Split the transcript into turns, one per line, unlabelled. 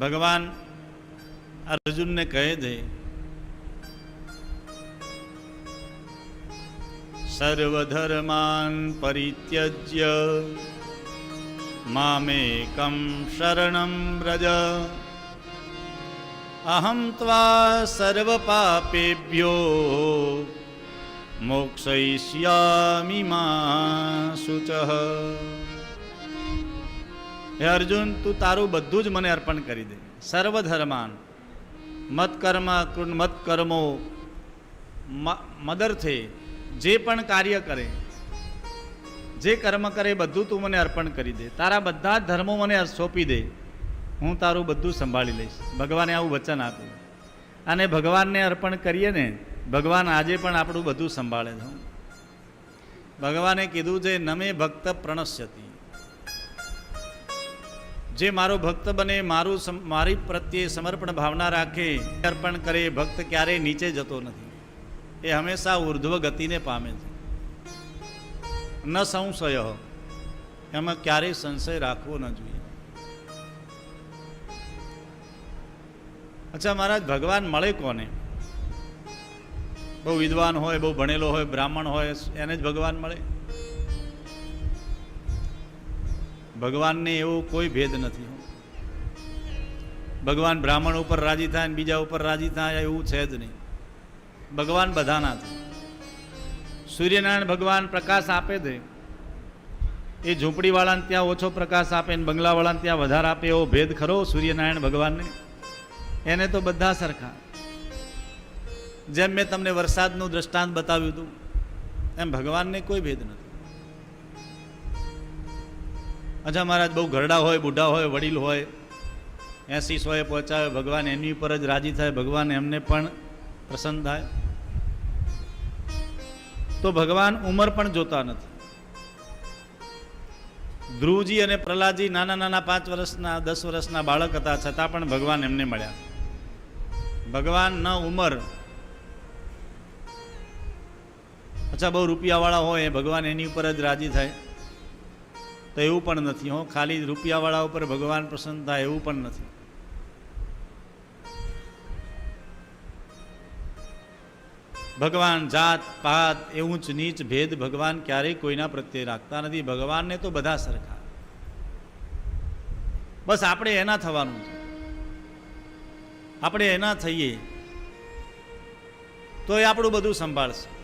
ભગવાન અર્જુનને કહે છે સર્વધર્માન પરિત્યજ્ય, મામેકમ શરણમ વ્રજ. અહમ ત્વા સર્વ પાપેભ્યો મોક્ષયિષ્યામિ મા શુચઃ. હે અર્જુન, તું તારું બધું જ મને અર્પણ કરી દે. સર્વધર્માન મત કર્મ કૃન મત કર્મો મ- મદર્થે જે પણ કાર્ય કરે, જે કર્મ કરે બધું તું મને અર્પણ કરી દે. તારા બધા જ ધર્મો મને સોંપી દે. હું તારું બધું સંભાળી લઈશ. ભગવાને આવું વચન આપ્યું. અને ભગવાનને અર્પણ કરીએ ને, ભગવાન આજે પણ આપણું બધું સંભાળે છે. ભગવાને કીધું છે, નમે ભક્ત પ્રણશ્યતી. જે મારો ભક્ત બને, મારું મારી પ્રત્યે સમર્પણ ભાવના રાખે, અર્પણ કરે, ભક્ત ક્યારેય નીચે જતો નથી. એ હંમેશા ઉર્ધ્વ ગતિને પામે છે. ન સંશય, એમાં ક્યારેય સંશય રાખવો ન જોઈએ. અચ્છા, મહારાજ, ભગવાન મળે કોને? બહુ વિદ્વાન હોય, બહુ ભણેલો હોય, બ્રાહ્મણ હોય, એને જ ભગવાન મળે? ભગવાનને એવો કોઈ ભેદ નથી ભગવાન બ્રાહ્મણ ઉપર રાજી થાય ને બીજા ઉપર રાજી થાય એવું છે જ નહીં. ભગવાન બધાના છે. સૂર્યનારાયણ ભગવાન પ્રકાશ આપે છે એ ઝૂંપડીવાળાને ત્યાં ઓછો પ્રકાશ આપે ને બંગલાવાળાને ત્યાં વધારે આપે એવો ભેદ ખરો સૂર્યનારાયણ ભગવાનને? એને તો બધા સરખા. જેમ મેં તમને વરસાદનું દ્રષ્ટાંત બતાવ્યું હતું, એમ ભગવાનને કોઈ ભેદ નથી. અચ્છા મહારાજ, બહુ ઘરડા હોય, બુઢા હોય, વડીલ હોય એસી સોએ પહોંચાવે ભગવાન એની ઉપર જ રાજી થાય, ભગવાન એમને પણ પ્રસન્ન થાય. તો ભગવાન ઉંમર પણ જોતા નથી. ધ્રુવજી અને પ્રહલાદજી નાના નાના પાંચ વર્ષના, દસ વર્ષના બાળક હતા, છતાં પણ ભગવાન એમને મળ્યા. ભગવાન ન ઉંમર. અચ્છા બહુ રૂપિયાવાળા હોય ભગવાન એની ઉપર જ રાજી થાય. તો એવું પણ નથી, હો. ખાલી રૂપિયાવાળા ઉપર ભગવાન પ્રસન્ન થાય એવું પણ નથી. ભગવાન જાત, પાત એ જ નીચ ભેદ ભગવાન ક્યારેય કોઈના પ્રત્યે રાખતા નથી. ભગવાનને તો બધા સરખા. બસ આપણે એના થવાનું છે. આપણે એના થઈએ તો એ આપણું બધું સંભાળશે.